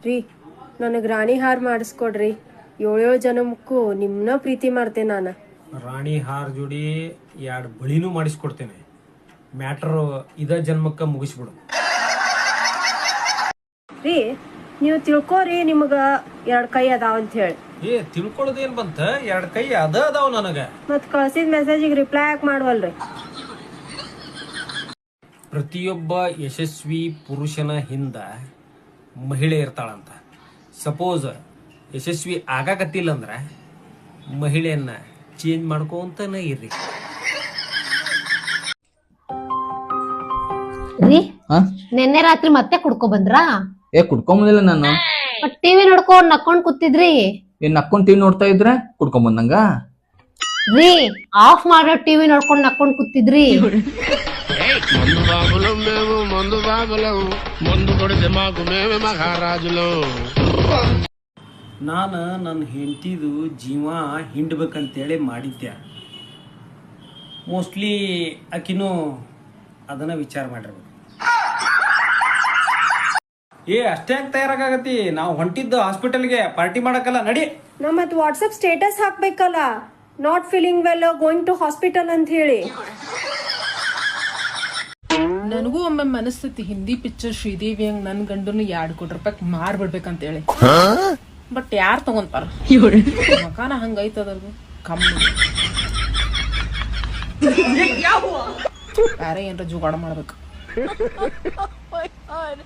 ರೀ ನನಗೆ ರಾಣಿ ಹಾರ ಮಾಡಿಸ್ಕೊಡ್ರಿ. ಏಳೇಳು ಜನಕ್ಕೂ ನಿಮ್ಮನ್ನ ಪ್ರೀತಿ ಮಾಡ್ತೇನೆ ನಾನು. ರಾಣಿ ಹಾರ್ ಜೋಡಿ ಎರಡು ಬಳಿನೂ ಮಾಡಿಸ್ಕೊಡ್ತೇನೆ. ಮ್ಯಾಟ್ರ್ ಇದ ಜನ್ಮಕ್ಕ ಮುಗಿಸ್ಬಿಡು. ರೀ ನೀವು ತಿಳ್ಕೊರಿ ನಿಮ್ಗೆ ಎರಡು ಕೈ ಅದಾವ ಅಂತ ಹೇಳಿ. ಏ ತಿಳ್ಕೊಳ್ಳೋದೇನ್ ಬಂತ? ಎರಡು ಕೈ ಅದ ಅದಾವ ನನಗ. ಮತ್ತು ಕಳ್ಸಿದ ಮೆಸೇಜಿಗೆ ರಿಪ್ಲೈ ಯಾಕೆ ಮಾಡವಲ್ರಿ? ಪ್ರತಿಯೊಬ್ಬ ಯಶಸ್ವಿ ಪುರುಷನ ಹಿಂದ ಮಹಿಳೆ ಇರ್ತಾಳಂತ. ಸಪೋಸ್ ಯಶಸ್ವಿ ಆಗಾಕತ್ತಿಲ್ಲ ಅಂದ್ರ ಮಹಿಳೆಯನ್ನ ಚೇಂಜ್ ಮಾಡ್ಕೊಂತನ ಇರ್ರಿ. ರೀ ನಿನ್ನೆ ರಾತ್ರಿ ಮತ್ತೆ ಕುಡ್ಕೊ ಬಂದ್ರಾ? ಏ ಕುಡ್ಕೊಂಬಂದಿಲ್ಲ ನಾನು. ಮತ್ ಟಿವಿ ನೋಡ್ಕೊಂಡ್ ನಕ್ಕೊಂಡ್ ಕೂತಿದ್ರಿ. ಏನ್ ನಕ್ಕೊಂಡ್ ಟಿವಿ ನೋಡ್ತಾ ಇದ್ರೆ ಕುಡ್ಕೊಂಬಂದಂಗ ರೀ ಆಫ್ ಮಾಡೋ ಟಿವಿ ನೋಡ್ಕೊಂಡ್ ನಕ್ಕೊಂಡ್ ಕೂತಿದ್ರಿ. మందు బాబులం మేము మందు బాబులం మందు కొడితే మాకు మేమే మహారాజులం ನಾನು ನನ್ನ ಹೆಂಡತಿದು ಜೀವ ಹಿಂಡ್ಬೇಕಂತೇಳಿ ಮಾಡಿದ್ದೆ ಮೋಸ್ಟ್ಲಿ ಆಕಿನೂ ಅದನ್ನ ವಿಚಾರ ಮಾಡಿರ್ಬೇಕು ಏ ಅಷ್ಟೇ ಯಾಕೆ ತಯಾರಾಗತ್ತಿ ನಾವು ಹೊಂಟಿದ್ದು ಹಾಸ್ಪಿಟಲ್ಗೆ ಪಾರ್ಟಿ ಮಾಡಕ್ಕಲ್ಲ ನಡಿ ನಾ ಮತ್ತು WhatsApp status ಹಾಕ್ಬೇಕಲ್ಲ not feeling well going to hospital ಅಂತ ಹೇಳಿ ನನಗೂ ಒಮ್ಮೆ ಮನಸ್ಥಿತಿ ಹಿಂದಿ ಪಿಕ್ಚರ್ ಶ್ರೀದೇವಿ ಹಂಗ್ ನನ್ ಗಂಡನು ಎರಡ್ ಕೋಟಿ ರೂಪಾಯಿ ಮಾರ್ಬಿಡ್ಬೇಕಂತೇಳಿ. ಬಟ್ ಯಾರ್ ತಗೊಂತಾರ? ಮಕಾನ ಹಂಗೈತ ಅದ್ರದ್ದು. ಕಮ್ಮಿ. ಬೇರೆ ಏನ್ರ ಜುಗಾಡ ಮಾಡ್ಬೇಕು.